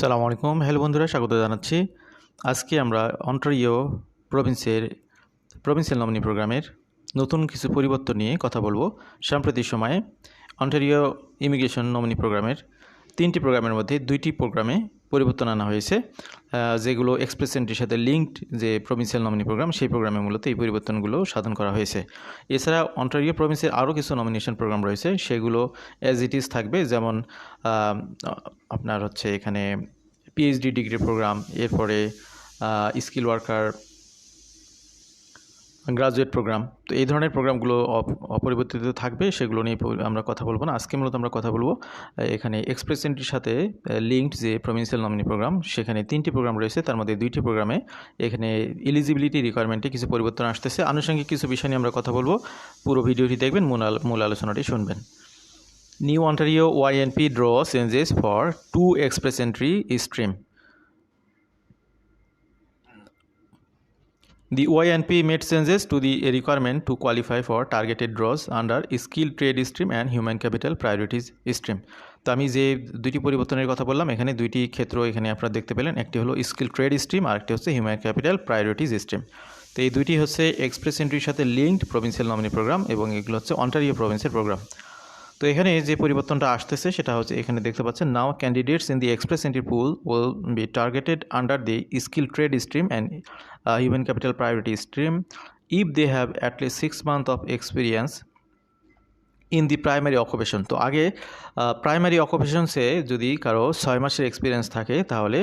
সালামু আলাইকুম। হ্যালো বন্ধুরা, স্বাগত জানাচ্ছি। আজকে আমরা অন্টারিও প্রভিন্সের প্রভিন্সিয়াল নমিনি প্রোগ্রামের নতুন কিছু পরিবর্তন নিয়ে কথা বলব। সাম্প্রতিক সময়ে অন্টারিও ইমিগ্রেশন নমিনি প্রোগ্রামের তিনটি প্রোগ্রামের মধ্যে দুইটি প্রোগ্রামে পরিবর্তন আনা হয়েছে যেগুলো এক্সপ্রেস এন্ট্রির সাথে লিঙ্কড যে প্রভিন্সিয়াল নমিনি প্রোগ্রাম সেই প্রোগ্রামে মূলত এই পরিবর্তনগুলো সাধন করা হয়েছে। এছাড়া অন্টারিও প্রভিন্সের আরও কিছু নমিনেশন প্রোগ্রাম রয়েছে, সেগুলো অ্যাজ ইট ইজ থাকবে, যেমন আপনার হচ্ছে এখানে পিএইচডি ডিগ্রি প্রোগ্রাম এরপরে স্কিল ওয়ার্কার গ্রাজুয়েট প্রোগ্রাম তো এই ধরনের প্রোগ্রামগুলো অপ- অপরিবর্তিত থাকবে, সেগুলো নিয়ে আমরা কথা বলব না। আজকে মূলত আমরা কথা বলব এখানে এক্সপ্রেস এন্ট্রির সাথে লিঙ্কড যে প্রভিন্সিয়াল নমিনি প্রোগ্রাম সেখানে তিনটি প্রোগ্রাম রয়েছে। তার মধ্যে দুইটি প্রোগ্রামে এখানে এলিজিবিলিটি রিকোয়ারমেন্টে কিছু পরিবর্তন আসতেছে। আনুষঙ্গিক কিছু বিষয় নিয়ে আমরা কথা বলব। পুরো ভিডিওটি দেখবেন, মূল মূল আলোচনাটি শুনবেন। New Ontario YNP draw changes for two express entry stream. The YNP made changes to the requirement to qualify for targeted draws under skilled trade stream and human capital priorities stream. তো আমি যে দুইটি পরিবর্তনের কথা বললাম, এখানে দুইটি ক্ষেত্র এখানে আপনারা দেখতে পেলেন। একটি হলো স্কিল ট্রেড স্ট্রিম আর একটি হচ্ছে হিউম্যান ক্যাপিটাল প্রায়োরিটিজ স্ট্রিম তো এই দুইটি হচ্ছে এক্সপ্রেস এন্ট্রির সাথে লিঙ্কড প্রভিন্সিয়াল নমিনি প্রোগ্রাম এবং এগুলো হচ্ছে অন্টারিও প্রভিন্সের প্রোগ্রাম তো এখানে যে পরিবর্তনটা আসতেছে সেটা হচ্ছে এখানে দেখতে পাচ্ছেন now candidates in the express entry pool will be targeted under the skill trade stream and human capital priority stream if they have at least six month of experience in the primary occupation তো আগে primary অকুপেশনসে যদি কারও ছয় মাসের experience থাকে, তাহলে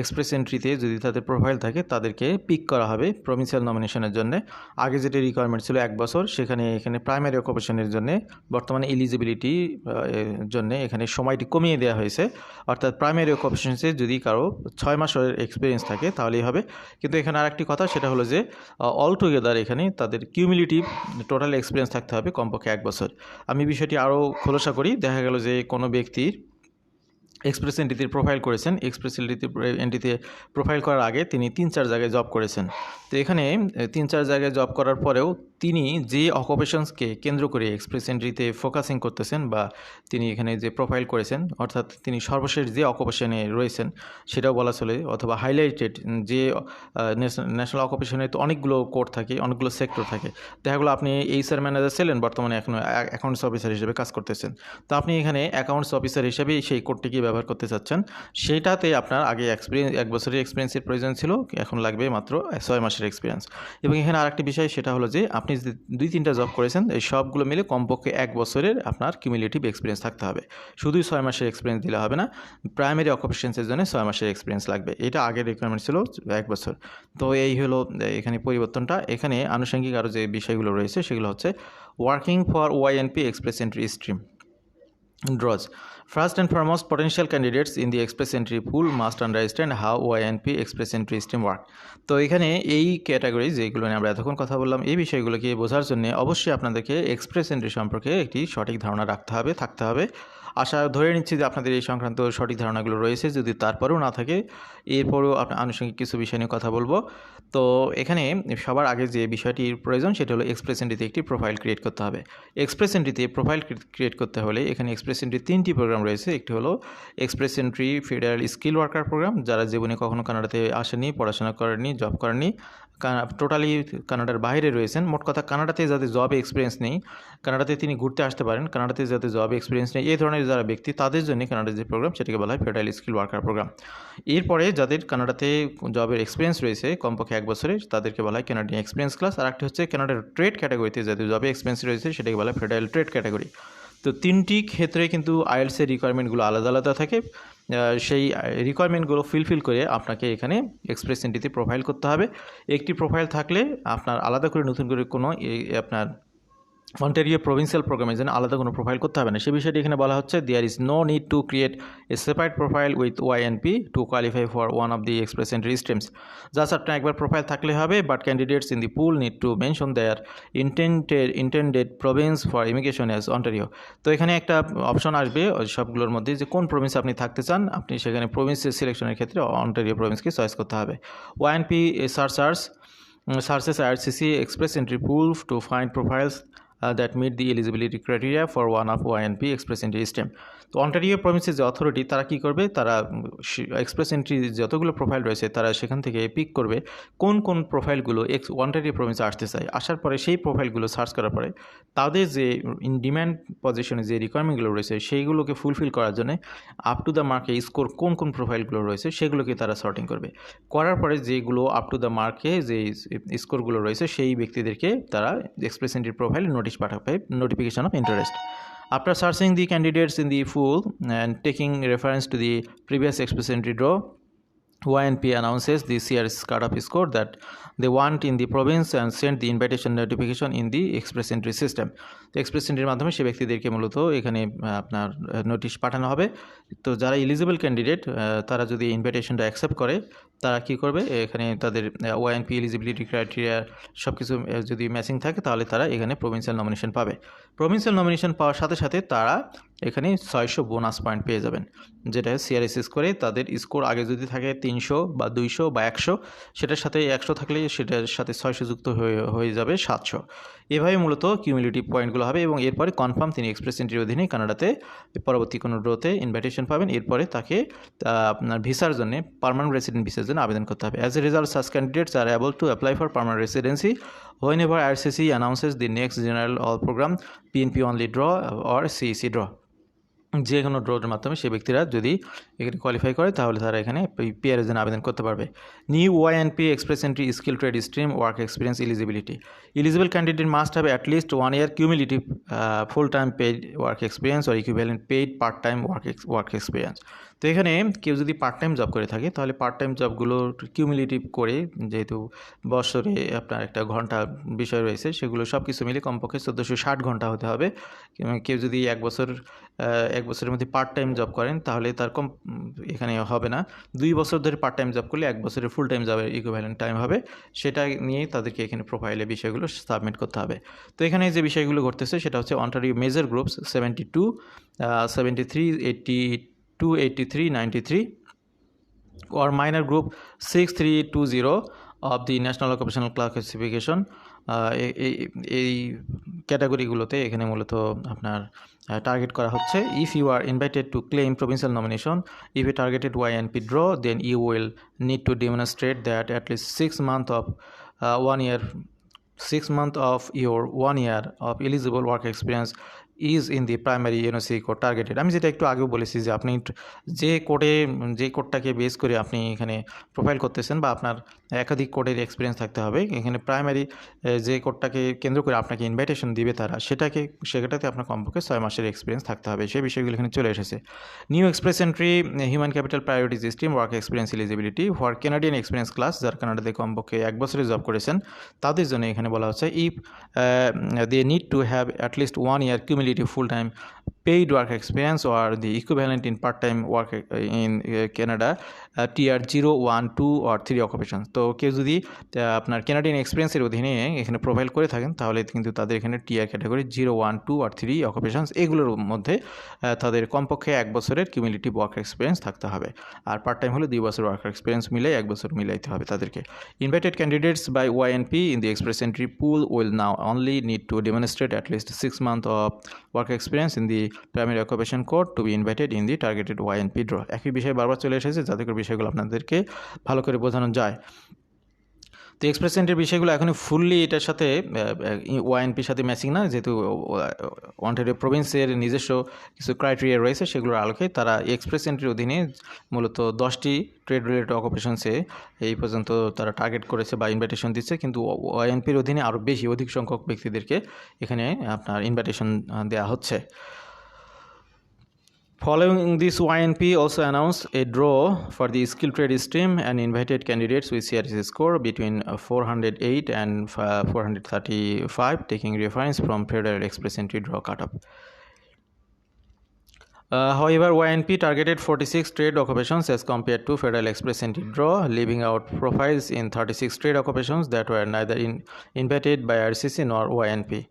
express এন্ট্রিতে যদি তাদের প্রোফাইল থাকে, তাদেরকে পিক করা হবে প্রভিন্সিয়াল নমিনেশনের জন্য। আগে যেটা রিকোয়ারমেন্ট ছিল এক বছর, সেখানে, এখানে প্রাইমারি অকুপেশনের জন্য, বর্তমানে এলিজিবিলিটি জন্য এখানে সময়টি কমিয়ে দেওয়া হয়েছে। অর্থাৎ প্রাইমারি অকুপেশনসে যদি কারও ছয় মাসের এক্সপিরিয়েন্স থাকে, তাহলেই হবে। কিন্তু এখানে আরেকটি কথা, সেটা হলো যে অল টুগেদার এখানে তাদের কিউমিলিটিভ টোটাল এক্সপিরিয়েন্স থাকতে হবে কমপক্ষে এক বছর। আমি বিষয়টি আরও খোলসা করি। দেখা গেল যে কোনো ব্যক্তির এক্সপ্রেস এন্ট্রিতে প্রোফাইল করেছেন। এক্সপ্রেস এন্ট্রিতে এন্ট্রিতে প্রোফাইল করার আগে তিনি তিন চার জায়গায় জব করেছেন। তো এখানে তিন চার জায়গায় জব করার পরেও তিনি যে অকুপেশনসকে কেন্দ্র করে এক্সপ্রেস এন্ট্রিতে ফোকাসিং করতেছেন বা তিনি এখানে যে প্রোফাইল করেছেন, অর্থাৎ তিনি সর্বশেষ যে অকুপেশনে রয়েছেন, সেটাও বলা চলে, অথবা হাইলাইটেড যে ন্যাশনাল অকুপেশনে তো অনেকগুলো কোড থাকে, অনেকগুলো সেক্টর থাকে। দেখা গেলো আপনি এইচআর ম্যানেজার ছিলেন, বর্তমানে এখন অ্যাকাউন্টস অফিসার হিসেবে কাজ করতেছেন। তো আপনি এখানে অ্যাকাউন্টস অফিসার হিসেবে সেই কোডটিকে ব্যবহার করতে চাচ্ছেন, সেটাতে আপনার আগে এক্সপিরিয়েন্স এক বছরের এক্সপিরিয়েন্সের প্রয়োজন ছিল, এখন লাগবে মাত্র ছয় মাসের এক্সপিরিয়েন্স এবং এখানে আরেকটি বিষয়, সেটা হলো যে, আপনি দুই তিনটা জব করেছেন, এই সবগুলো মিলে কমপক্ষে এক বছরের আপনার কিউমুলেটিভ এক্সপিরিয়েন্স থাকতে হবে। শুধুই ছয় মাসের এক্সপিরিয়েন্স দিলে হবে না প্রাইমারি অকুপেশনসের জন্য ছয় মাসের এক্সপিরিয়েন্স লাগবে। এটা আগের রিকোয়ারমেন্ট ছিল এক বছর। তো এই হলো এখানে পরিবর্তনটা। এখানে আনুষঙ্গিক আরও যে বিষয়গুলো রয়েছে, সেগুলো হচ্ছে working for YNP express entry stream draws. First and foremost, potential candidates in the express entry pool must understand how OINP express entry stream work. তো এখানে এই ক্যাটাগরি যেগুলো নিয়ে আমরা এতক্ষণ কথা বললাম এই বিষয়গুলোকে বোঝার জন্য অবশ্যই আপনাদেরকে এক্সপ্রেস এন্ট্রি সম্পর্কে একটি সঠিক ধারণা রাখতে হবে থাকতে হবে আশা ধরে নিচ্ছি যে আপনাদের এই সংক্রান্ত সঠিক ধারণাগুলো রয়েছে যদি তারপরেও না থাকে এরপরেও আপনার আনুষঙ্গিক কিছু বিষয় নিয়ে কথা বলব তো এখানে সবার আগে যে বিষয়টির প্রয়োজন সেটা হলো এক্সপ্রেস এন্ট্রিতে একটি প্রোফাইল ক্রিয়েট করতে হবে এক্সপ্রেস এন্ট্রিতে প্রোফাইল ক্রিয়েট করতে হলে এখানে এক্সপ্রেস এন্ট্রি তিনটি প্রোগ্রাম রয়েছে। একটি হলো express entry federal skill worker program যারা জীবনে কখনো কানাডাতে আসেনি, পড়াশোনা করেনি জব করেনি টোটালি কানাডার বাইরে রয়েছেন। মোট কথা কানাডাতে যাদের জব এক্সপিরিয়েন্স নেই, কানাডাতে তিনি ঘুরতে আসতে পারেন, কানাডাতে যাদের জব এক্সপিরিয়েন্স নেই, এই ধরনের যারা ব্যক্তি, তাদের জন্য কানাডার যে প্রোগ্রাম সেটাকে বলা হয় ফেডারেল স্কিল ওয়ার্কার প্রোগ্রাম এরপরে যাদের কানাডাতে জবের এক্সপিরিয়েন্স রয়েছে, কমপক্ষে এক বছরের তাদেরকে বলা হয় কানাডিয়ান এক্সপিরিয়েন্স ক্লাস আর একটি হচ্ছে কানাডার ট্রেড ক্যাটাগরিতে যাদের জবে এক্সপিরিয়েন্স রয়েছে, সেটাকে বলা হয় ফেডারেল ট্রেড ক্যাটাগরি তো তিনটি ক্ষেত্রে কিন্তু আইএলসের রিকোয়ারমেন্টগুলো আলাদা আলাদা থাকে। সেই রিকোয়ারমেন্টগুলো ফিলফিল করে আপনাকে এখানে এক্সপ্রেস এন্ট্রিতে প্রোফাইল করতে হবে। একটি প্রোফাইল থাকলে আপনার আলাদা করে নতুন করে কোনো আপনার অন্টারিও প্রভিন্সিয়াল প্রোগ্রামের জন্য আলাদা কোনো প্রোফাইল করতে হবে না। সে বিষয়টি এখানে বলা হচ্ছে there is no need to create a separate profile with YNP to qualify for one of the express entry streams just আপনার একবার প্রোফাইল থাকলে হবে but candidates in the pool need to mention their intended intended province for immigration as Ontario তো এখানে একটা option আসবে ওই সবগুলোর মধ্যে যে কোন প্রভিন্স আপনি থাকতে চান আপনি সেখানে প্রভিন্সের সিলেকশনের ক্ষেত্রে অন্টারিও প্রভিন্সকে চয়েস করতে হবে। YNP searchers searches IRCC Express entry pool to find profiles uh, Uh, that meet the eligibility criteria for one of OINP Express entry stream তো অন্টারিও প্রভিন্সের যে অথরিটি তারা কি করবে? তারা এক্সপ্রেস এন্ট্রি যতগুলো প্রোফাইল রয়েছে, তারা সেখান থেকে পিক করবে কোন কোন প্রোফাইলগুলো এক্স অন্টারিও প্রভিন্সে আসতে চায়। আসার পরে সেই প্রোফাইলগুলো সার্চ করার পরে তাদের যে ইন ডিম্যান্ড পজিশনে যে রিকোয়ারমেন্টগুলো রয়েছে, সেইগুলোকে ফুলফিল করার জন্য আপ টু দ্য মার্কে স্কোর কোন কোন প্রোফাইলগুলো রয়েছে, সেগুলোকে তারা সর্টিং করবে। করার পরে যেগুলো আপ টু দ্য মার্কে যে স্কোরগুলো রয়েছে, সেই ব্যক্তিদেরকে তারা এক্সপ্রেস এন্ট্রির প্রোফাইল নোটিশ পাঠাবে notification of interest After searching the candidates in the full and taking reference to the previous express entry draw, YNP announces the CRS cutoff score that they want in the province and send the invitation notification in the express entry system. তো express এন্ট্রির মাধ্যমে সে ব্যক্তিদেরকে মূলত এখানে আপনার notice পাঠানো হবে। তো যারা এলিজিবল ক্যান্ডিডেট তারা যদি ইনভিটেশনটা অ্যাকসেপ্ট করে, তারা কি করবে? এখানে তাদের ওয়াইএনপি এলিজিবিলিটি ক্রাইটেরিয়া সব কিছু যদি ম্যাচিং থাকে, তাহলে তারা এখানে প্রভিন্সিয়াল নমিনেশন পাবে। প্রভিন্সিয়াল নমিনেশন পাওয়ার সাথে সাথে তারা এখানে ছয়শো বোনাস পয়েন্ট পেয়ে যাবেন। যেটা সিআরএসএস করে তাদের স্কোর আগে যদি থাকে তিনশো বা দুইশো বা একশো, সেটার সাথে একশো থাকলে সেটার সাথে ছয়শো যুক্ত হয়ে হয়ে যাবে সাতশো। এভাবে মূলত কিউমিলিটিভ পয়েন্টগুলো হবে এবং এরপরে কনফার্ম তিনি এক্সপ্রেস এন্ট্রির অধীনে কানাডাতে পরবর্তী কোনো ড্রোতে ইনভাইটেশন পাবেন। এরপরে তাকে আপনার ভিসার জন্য পার্মানেন্ট রেসিডেন্ট ভিসার জন্য আবেদন করতে হবে। As a result সাস candidates are able to apply for permanent residency whenever IRCC announces the next general all program PNP only draw or CEC draw যে কোনো ড্রোর মাধ্যমে সেই ব্যক্তিরা যদি এখানে কোয়ালিফাই করে, তাহলে তারা এখানে পিআরের জন্য আবেদন করতে পারবে। New Y and P express entry skill trade stream work experience eligibility eligible candidate must have at least one year cumulative full time paid work experience or equivalent paid part time work work experience তো এখানে কেউ যদি part time job করে থাকে, তাহলে part time জবগুলো cumulative করে যেহেতু বছরে আপনার একটা ঘণ্টা বিষয় রয়েছে, সেগুলো সব কিছু মিলে কমপক্ষে চোদ্দোশো ষাট ঘণ্টা হতে হবে। কেউ যদি এক বছর এক বছরের মধ্যে পার্ট টাইম জব করেন, তাহলে তার কম, এখানে হবে না। দুই বছর ধরে পার্ট টাইম জব করলে এক বছরের ফুল টাইম জবের ইকুইভ্যালেন্ট টাইম হবে। সেটা নিয়েই তাদেরকে এখানে প্রোফাইলে বিষয়গুলো সাবমিট করতে হবে। তো এখানে যে বিষয়গুলো ঘটতেছে, সেটা হচ্ছে Ontario major groups seventy two seventy three eighty two eighty three ninety three or minor group 6320 of the national occupational classification. Ah, এই- ক্যাটাগরিগুলোতে এখানে মূলত আপনার টার্গেট করা হচ্ছে। If you are invited to claim provincial nomination if a targeted Y N P draw then you will need to demonstrate that at least six month of one year six month of your one year of eligible work experience is in the primary NOC code targeted আমি যেটা একটু আগেও বলেছি যে আপনি যে কোডে যে কোডটাকে বেস করে আপনি এখানে প্রোফাইল করতেছেন বা আপনার একাধিক কোডের এক্সপিরিয়েন্স থাকতে হবে, এখানে প্রাইমারি যে কোডটাকে কেন্দ্র করে আপনাকে ইনভাইটেশন দিবে তারা, সেটাকে, সেটাতে আপনার কমপক্ষে ছয় মাসের এক্সপিরিয়েন্স থাকতে হবে। সেই বিষয়গুলো এখানে চলে এসেছে। New express entry human capital priority system work experience eligibility for Canadian experience class যারা কানাডাতে কমপক্ষে এক বছরে জব করেছেন। তাদের জন্য এখানে বলা হচ্ছে if they need to have at least one year cumulative full time paid work experience or the equivalent in part-time work uh, in uh, Canada uh, tier 0, 1, 2 or 3 occupations. তো কেউ যদি আপনার কেনাডিয়ান এক্সপিরিয়েন্সের অধীনে এখানে প্রোফাইল করে থাকেন তাহলে কিন্তু তাদের এখানে tier category zero one two আর থ্রি অকুপেশনস এগুলোর মধ্যে তাদের কমপক্ষে এক বছরের কিউমিলিটিভ ওয়ার্ক এক্সপিরিয়েন্স থাকতে হবে। আর পার্ট টাইম হলে দুই বছর ওয়ার্ক এক্সপিরিয়েন্স মিলে এক বছর মিলাইতে হবে তাদেরকে। Invited candidates by YNP in the express entry pool will now only need to demonstrate at least six month of work experience in the primary occupation code to be invited in the targeted YNP draw একই বিষয় বারবার চলে এসেছে, যাতে করে বিষয়গুলো আপনাদেরকে ভালো করে বোঝানো যায়। তো এক্সপ্রেস এন্টের বিষয়গুলো এখনই ফুললি এটার সাথে ওয়াইএনপির সাথে ম্যাচিং না, যেহেতু অন্টারিও প্রভিন্সের নিজস্ব কিছু ক্রাইটেরিয়া রয়েছে, সেগুলোর আলোকে তারা এক্সপ্রেস এন্ট্রির অধীনে মূলত দশটি ট্রেড রিলেটেড অকুপেশনসে এই পর্যন্ত তারা টার্গেট করেছে বা ইনভাইটেশন দিচ্ছে, কিন্তু ওয়াইএনপির অধীনে আরও বেশি অধিক সংখ্যক ব্যক্তিদেরকে এখানে আপনার ইনভাইটেশন দেওয়া হচ্ছে। Following this, YNP also announced a draw for the skill trade stream and invited candidates with CRC score between uh, 408 and uh, 435, taking reference from Federal Express Entry draw cutoff. Uh, however, YNP targeted 46 trade occupations as compared to Federal Express Entry draw, leaving out profiles in 36 trade occupations that were neither in, invited by RCC nor YNP.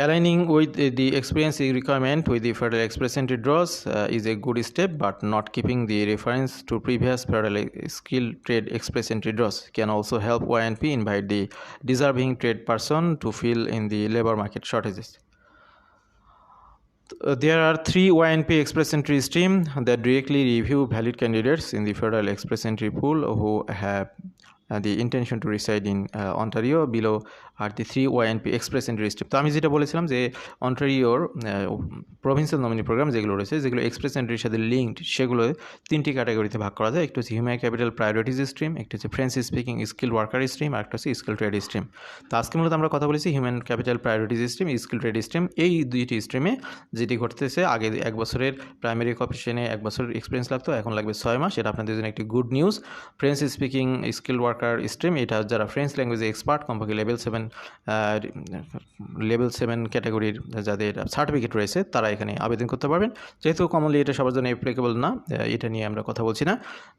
Aligning with the- experience requirement with the Federal Express entry draws uh, is a good step, but not keeping the reference to previous Federal Skill Trade Express entry draws can also help YNP invite the deserving trade person to fill in the labor market shortages. Uh, There are three YNP express entry stream that directly review valid candidates in the federal express entry pool who have uh, the intention to reside in uh, Ontario. Below the three YNP express entry stream. তো আমি যেটা বলেছিলাম যে অন্টারিওর provincial nominee programme যেগুলো রয়েছে, যেগুলো express এন্ট্রির সাথে লিঙ্কড সেগুলো তিনটি ক্যাটাগরিতে ভাগ করা যায়। একটি হচ্ছে হিউম্যান ক্যাপিটাল প্রায়োরিটিজ স্ট্রিম একটি হচ্ছে French speaking skill worker stream আর একটা হচ্ছে স্কিল ট্রেড স্ট্রিম তো আজকে মূলত আমরা কথা বলেছি human capital priorities stream skill trade stream এই দুইটি স্ট্রিমে যেটি ঘটতেছে, আগে এক বছরের প্রাইমারি কপিশনে এক বছরের এক্সপিরিয়েন্স লাগতো, এখন লাগবে ছয় মাস। এটা আপনাদের জন্য একটি good news French speaking skill worker stream এটা যারা ফ্রেঞ্চ ল্যাঙ্গুয়েজে এক্সপার্ট কমপক্ষে লেভেল সেভেন লেভেল সেভেন ক্যাটাগরির যাদের সার্টিফিকেট রয়েছে, তারা এখানে আবেদন করতে পারবেন। যেহেতু কমনলি এটা সবার জন্য অ্যাপ্লিকেবল না এটা নিয়ে আমরা কথা বলছি না।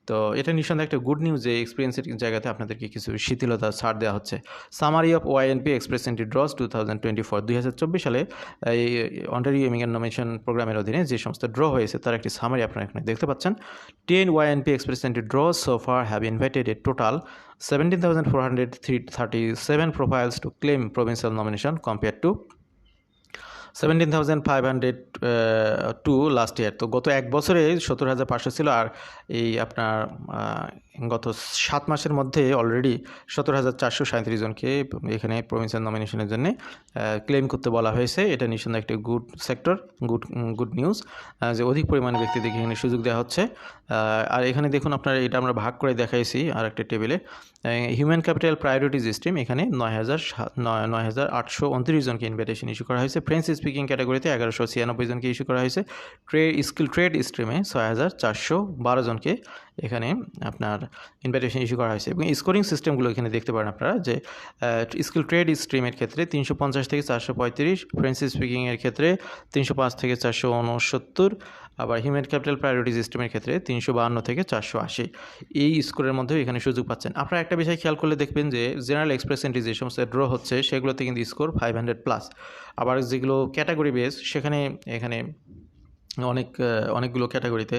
তো এটা নিঃসন্দেহে একটা গুড নিউজ যে এক্সপিরিয়েন্সের জায়গাতে আপনাদেরকে কিছু শিথিলতা ছাড় দেওয়া হচ্ছে। Summary of YNP express entry draws two thousand twenty হাজার চব্বিশ সালে এই অন্টারিও ইমিগ্রেন্ট নমিনেশন প্রোগ্রামের অধীনে যে সমস্ত ড্র হয়েছে, তার একটি সামারি আপনারা এখানে দেখতে পাচ্ছেন। Ten YNP express entry draws so far have invited a total 17,437 profiles to claim provincial nomination compared to seventeen thousand five hundred two last year তো গত এক বছরে সত্তর হাজার পাঁচশো ছিল আর এই আপনার গত সাত মাসের মধ্যে অলরেডি সতেরো হাজার চারশো সাঁত্রিশ জনকে এখানে প্রভিন্সিয়াল নমিনেশনের জন্য ক্লেম করতে বলা হয়েছে। এটা নিঃসন্দেহে একটি good sector good good news যে অধিক পরিমাণে ব্যক্তিদেরকে এখানে সুযোগ দেওয়া হচ্ছে। আর এখানে দেখুন আপনার, এটা আমরা ভাগ করে দেখাইছি আর একটা টেবিলে হিউম্যান ক্যাপিটাল প্রায়োরিটিজ স্ট্রিম এখানে নয় হাজার নয় হাজার আটশো উনত্রিশ জনকে ইনভিটেশন ইস্যু করা হয়েছে। ফ্রেঞ্চ স্পিকিং ক্যাটাগরিতে এগারোশো ছিয়ানব্বই জনকে ইস্যু করা হয়েছে। ট্রেড স্কিল ট্রেড স্ট্রিমে ছয় হাজার চারশো বারো জনকে এখানে আপনার ইনভাইটেশন ইস্যু করা হয়েছে। এবং স্কোরিং সিস্টেমগুলো এখানে দেখতে পারেন আপনারা যে স্কিল ট্রেড স্ট্রিমের ক্ষেত্রে তিনশো পঞ্চাশ থেকে চারশো পঁয়ত্রিশ ফ্রেঞ্চ স্পিকিংয়ের ক্ষেত্রে তিনশো পাঁচ থেকে চারশো উনসত্তর, আবার হিউম্যান ক্যাপিটাল প্রায়োরিটি সিস্টেমের ক্ষেত্রে তিনশো বাহান্ন থেকে চারশো আশি। এই স্কোরের মধ্যেও এখানে সুযোগ পাচ্ছেন। আপনারা একটা বিষয় খেয়াল করলে দেখবেন যে জেনারেল এক্সপ্রেস এন্ট্রি যে সমস্ত ড্র হচ্ছে, সেগুলোতে কিন্তু স্কোর ফাইভ হান্ড্রেড প্লাস আবার যেগুলো ক্যাটাগরি বেস সেখানে, এখানে অনেক অনেকগুলো ক্যাটাগরিতে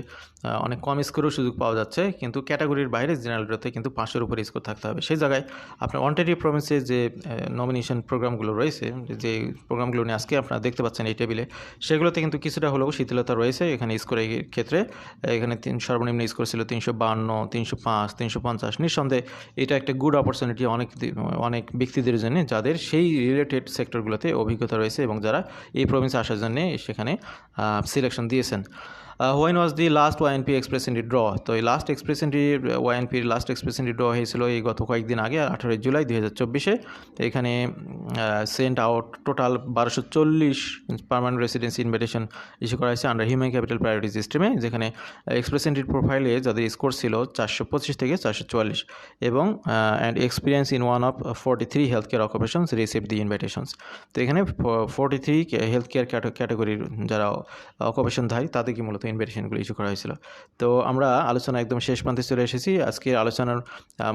অনেক কম স্কোরেও সুযোগ পাওয়া যাচ্ছে, কিন্তু ক্যাটাগরির বাইরে জেনারেল ড্রতে কিন্তু পাঁচশোর উপরে স্কোর থাকতে হবে। সেই জায়গায় আপনার অন্টারিও প্রভিন্সে যে নমিনেশন প্রোগ্রামগুলো রয়েছে, যে প্রোগ্রামগুলো নিয়ে আজকে আপনারা দেখতে পাচ্ছেন এই টেবিলে সেগুলোতে কিন্তু কিছুটা হলেও শিথিলতা রয়েছে। এখানে স্কোরের ক্ষেত্রে এখানে তিন, সর্বনিম্ন স্কোর ছিল তিনশো বাহান্ন, তিনশো পাঁচ, তিনশো পঞ্চাশ। নিঃসন্দেহে এটা একটা গুড অপরচুনিটি অনেক অনেক ব্যক্তিদের জন্য, যাদের সেই রিলেটেড সেক্টরগুলোতে অভিজ্ঞতা রয়েছে এবং যারা এই প্রভিন্সে আসার জন্য সেখানে সিলেকশন দিয়েছেন। When was the last YNP express entry draw তো এই লাস্ট এক্সপ্রেস ইন্ডি ওয়াইএনপির লাস্ট এক্সপ্রেস ইন্ডি ড্র হয়েছিল এই গত কয়েকদিন আগে, আঠারোই জুলাই দুই হাজার চব্বিশে। এখানে সেন্ট আউট টোটাল বারোশো চল্লিশ পারমানেন্ট রেসিডেন্সি ইনভিটেশন ইস্যু করা হয়েছে আন্ডার হিউম্যান ক্যাপিটাল প্রায়োরিটি সিস্টেমে যেখানে এক্সপ্রেস এন্ট্রির প্রোফাইলে যাদের স্কোর ছিল চারশো পঁচিশ থেকে চারশো চুয়াল্লিশ এবং and experience in one of forty three health care occupations receive the invitations তো এখানে ফোর্টি থ্রি হেলথ কেয়ার ক্যাটাগরির যারা অকুপেশনধারী তাদেরকে মূলত ইনভিটেশনগুলো ইস্যু করা হয়েছিল। তো আমরা আলোচনা একদম শেষ প্রান্তে চলে এসেছি। আজকের আলোচনার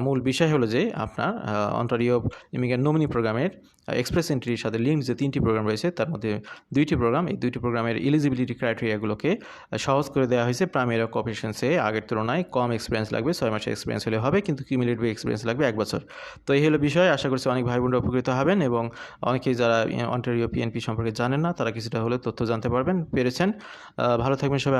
মূল বিষয় হলো যে আপনার অন্টারিও ইমিগ্রেন্ট নমিনি প্রোগ্রামের এক্সপ্রেস এন্ট্রির সাথে লিঙ্ক যে তিনটি প্রোগ্রাম রয়েছে, তার মধ্যে দুইটি প্রোগ্রাম এই দুইটি প্রোগ্রামের এলিজিবিলিটি ক্রাইটেরিয়াগুলোকে সহজ করে দেওয়া হয়েছে। প্রাইমারি অকুপেশনসে আগের তুলনায় কম এক্সপিরিয়েন্স লাগবে, ছয় মাসের এক্সপিরিয়েন্স হলে হবে, কিন্তু কিউমুলেটিভ এক্সপিরিয়েন্স লাগবে এক বছর। তো এই হলো বিষয়। আশা করছি অনেক ভাই বোনরা উপকৃত হবেন এবং অনেকেই যারা অন্টারিও পিএনপি সম্পর্কে জানেন না, তারা কিছুটা হলে তথ্য জানতে পারবেন, পেরেছেন। ভালো থাকবেন সবাই